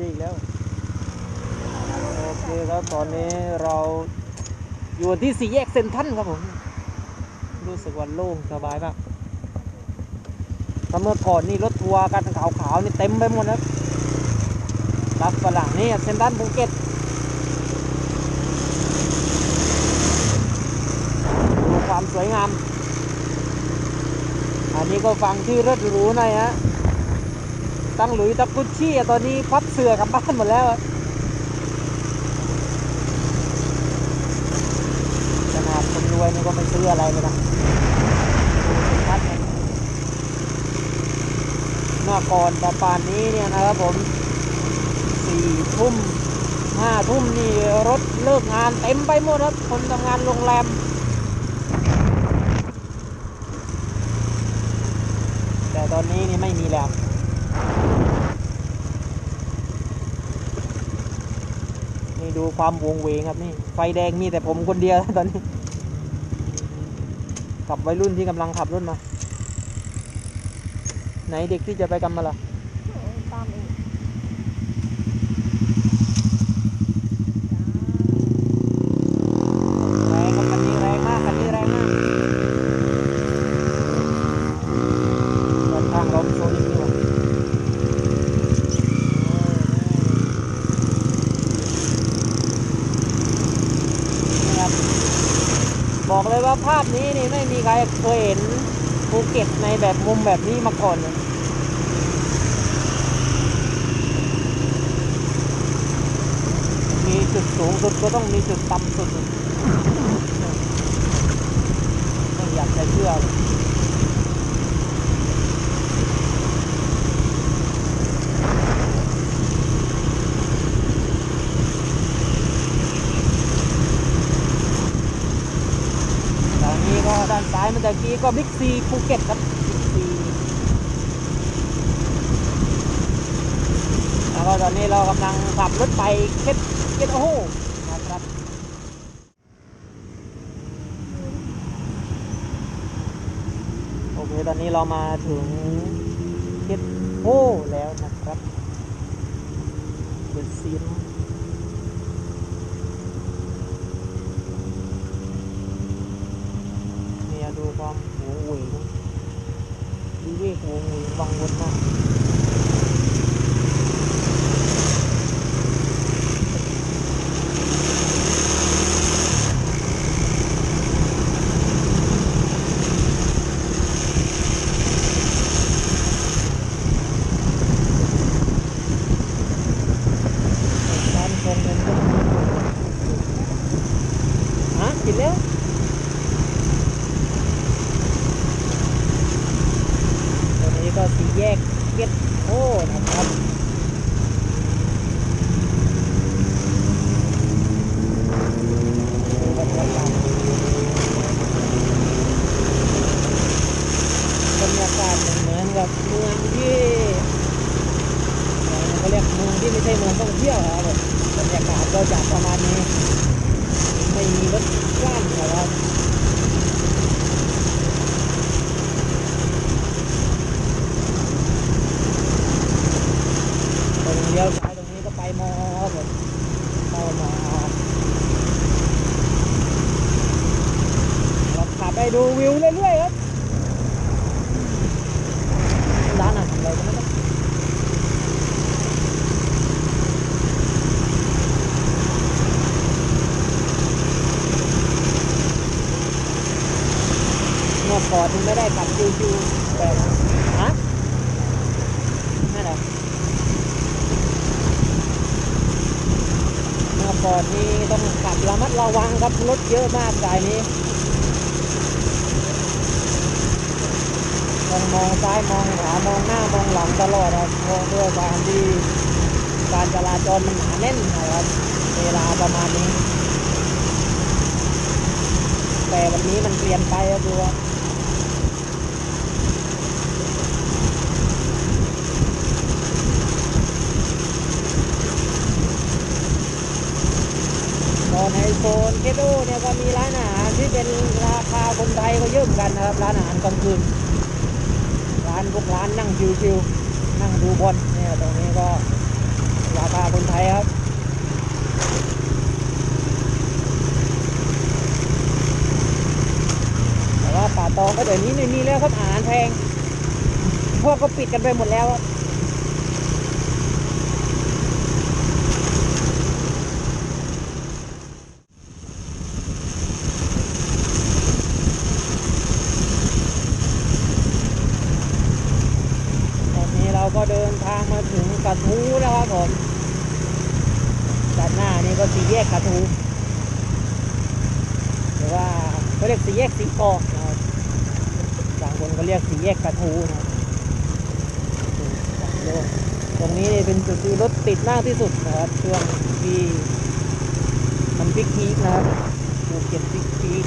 ดีอีกแล้ว โอเคครับตอนนี้เราอยู่ที่สี่แยกเซนทันครับผม รู้สึกว่าโล่งสบายมากถ้าเมื่อก่อนนี่รถทัวร์กันขาวๆนี่เต็มไปหมดครับรับฝรั่งนี่เซนทันภูเก็ตดูความสวยงาม อันนี้ก็ฟังชื่อรถหรูหน่อยฮะ ตั้งหลุยส์ตะกุชชี่ตอนนี้พับเสือกลับบ้านหมดแล้วขนาดคนรวยนี่ก็ไม่ซื้ออะไรเลยนะดูสิครับเนี่ยเมื่อก่อนประปานนี้เนี่ยนะครับผมสี่ทุ่มห้าทุ่มนี่รถเลิกงานเต็มไปหมดครับคนทำงานโรงแรมแต่ตอนนี้นี่ไม่มีแล้ว นี่ดูความวงเวงครับนี่ ไฟแดงมีแต่ผมคนเดียวตอนนี้กับวัยรุ่นที่กำลังขับรถมา ไหนเด็กที่จะไปกำมาล่ะตามเอง แรงครับคันนี้แรงมากคันนี้แรงมากด้านข้างเราโซนนี้ว่ะนี่ครับบอกเลย ว่าภาพนี้นี่ไม่มีใครเคยเห็นภูเก็ตในแบบมุมแบบนี้มาก่อนเลยมีจุดสูงสุดก็ต้องมีจุดต่ำสุดไม่อยากจะเชื่อเลย ก็ด้านซ้ายเมื่อกี้ก็บิ๊กซีภูเก็ตครับบิ๊กซีแล้วก็ตอนนี้เรากำลังขับรถไปเคสเคสโอโหนะครับโอเคตอนนี้เรามาถึงเก็ตโฮแล้วนะครับเดอะซีนเนี่ยดู ความหัวเหวงวิเวกโหวเหวงวังวนมากร้านชงเงินก็ฮะกินแล้ว ตอนนี้ก็สี่แยก เก็ตโอ้นะครับบรรยากาศเหมือนกับเมืองที่เอ่อเขาเรียกเมืองที่ไม่ใช่เมืองท่องเที่ยวครับบรรยากาศก็จะประมาณนี้ ไม่มีรถกล้านนะครับ ตรงเลี้ยวซ้ายตรงนี้ก็ไปมอครับผมเข้ามอเราขับไป ดูวิวเรื่อยๆครับร้านอาหารอะไรก็ไม่รู้เมื่อก่อนนี่ไม่ได้ขับชิวๆแบบฮะนั่นเหรอเมื่อก่อนนี้ต้องขับระมัดระวังครับรถเยอะมากสายนี้ ต้องมองซ้ายมองขวามองหน้ามองหลังตลอดครับเพราะด้วยความที่การจราจรมันหนาแน่นนะครับเวลาประมาณนี้ แต่วันนี้มันเปลี่ยนไปก็คือว่าตอนในโซนเคโดเนี่ยก็มีร้านอาหารที่เป็นราคาคนไทยก็เยอะเหมือนกันนะครับ ร้านอาหารกลางคืน ร้านพวกร้านนั่งชิวๆนั่งดูบอลเนี่ยตรงนี้ก็ราคาคนไทยครับแต่ว่าป่าตองก็เดี๋ยวนี้ไม่มีแล้วครับอาหารแพงพวกก็ปิดกันไปหมดแล้วครับ เขาเรียกสีแยกสีกอกนะครับบางคนก็เรียกสีแยกกระทูนะครับโลกตรงนี้เป็นจุดที่รถติดมากที่สุดนะครับช่วงที่มันพิกพีนะครับภูเก็บพิกพีก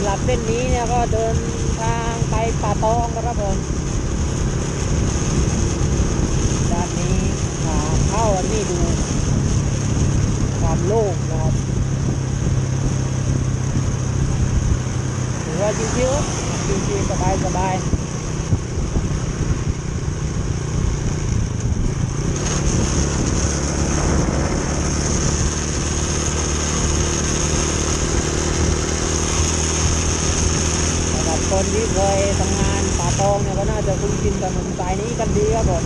ำหรับเส้นนี้เนี่ยก็เดินทางไปป่าตองนะครับผมด้านนี้ขาเข้าอันนี้ดู ความโล่งนะครับถือว่าชิวๆชิวๆสบายสบายสำหรับ คนที่เคยทำงานป่าตองเนี่ยก็น่าจะคุ้นชินกับถนนสายนี้กันดีครับผม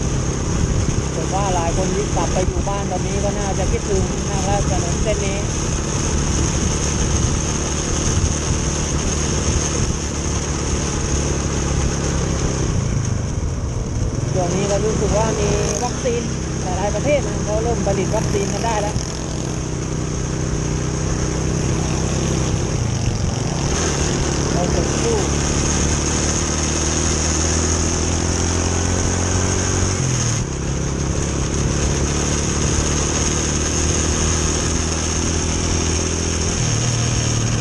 ผมว่าหลายคนที่กลับไปอยู่บ้านตอนนี้ก็น่าจะคิดถึงนะครับถนนเส้นนี้ช่วงนี้ก็รู้สึกว่ามีวัคซีนหลายๆประเทศนะเขาเริ่มผลิตวัคซีนกันได้แล้วเราจะสู้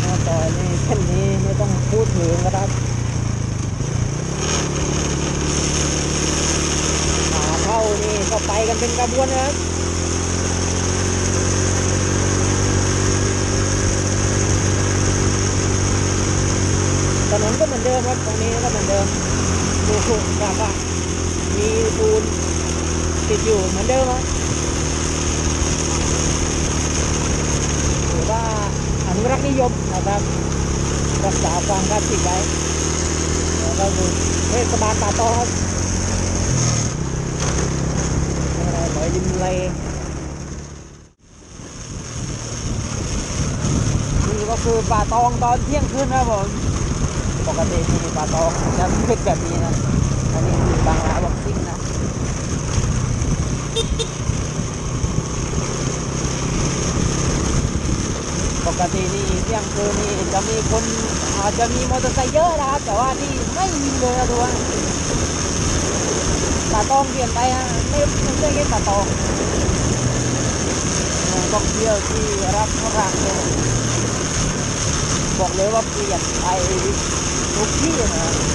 หน้าต่อยนี่เส้นนี้ไม่ต้องพูดถึงนะครับ ขาเข้านี่ก็ไป กระบวนนะครับถนนก็เหมือนเดิมครับตรงนี้ก็เหมือนเดิมดูถูกแบบว่ามีปูนติดอยู่เหมือนเดิมครับหรือว่าอนุรักษ์นิยมนะครับรักษาความคลาสสิกไว้แล้วก็คือเทศบาลป่าตองครับ อะไริมเลนี่ก็คือป่าตองตอนเที่ยงคืนครับผมปกติที่ป่าตองจะเป็นแบบนี้นะอันนี้คือบางลาวัคซิ่งนะปกตินี่เที่ยงคืนนี่จะมีคนอาจจะมีมอเตอร์ไซค์เยอะนะครับ แต่ว่านี่ไม่มีเลยนะทุกคน ป่าตองเปลี่ยนไปฮะไม่ไม่ใช่แค่ป่าตองเมืองท่องเที่ยวที่รักรั่งเนี่ยบอกเลยว่าเปลี่ยนไปทุกที่นะ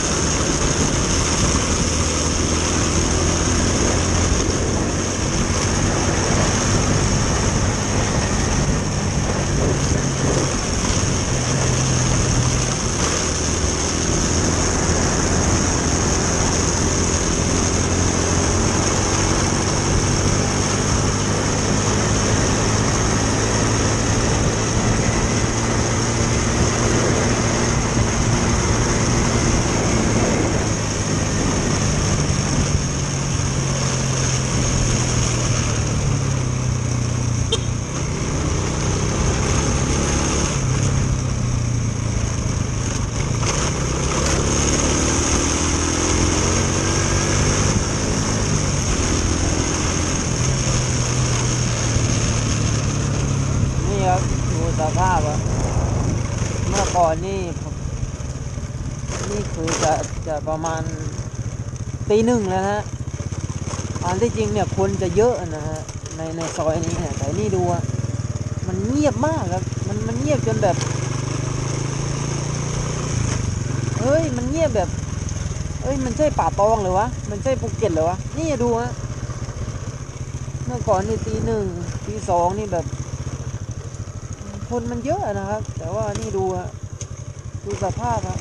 นี่ครับดูสภาพอะเมื่อ ก่อนนี่นี่คือจะจะประมาณตีหนึ่งแล้วนะฮะอันที่จริงเนี่ยคนจะเยอะนะฮะในในซอยนี้เนี่ยแต่นี่ดูอะมันเงียบมากครับมันมันเงียบจนแบบเฮ้ยมันเงียบแบบเอ้ยมันใช่ป่าตองเหรือวะมันใช่ภูเก็ตเหรอวะนี่ดูฮะเมื่อก่อนนี่ตีหนึ่งตีสองนี่แบบ คนมันเยอะนะครับ แต่ว่านี่ดูฮะ ดูสภาพฮะ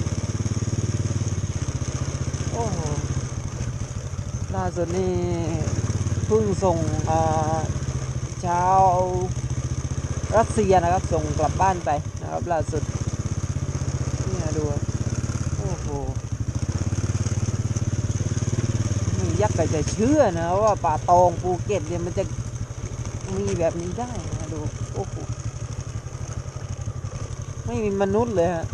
โอ้โหล่าสุดนี่เพิ่งส่งชาวรัสเซียนะครับ ส่งกลับบ้านไปนะครับล่าสุดเนี่ยดูโอ้โหนี่ยักษ์ก็จะเชื่อนะว่าป่าตองภูเก็ตเนี่ยมันจะมีแบบนี้ได้นะดูโอ้โหไม่มีมนุษย์เลยฮะ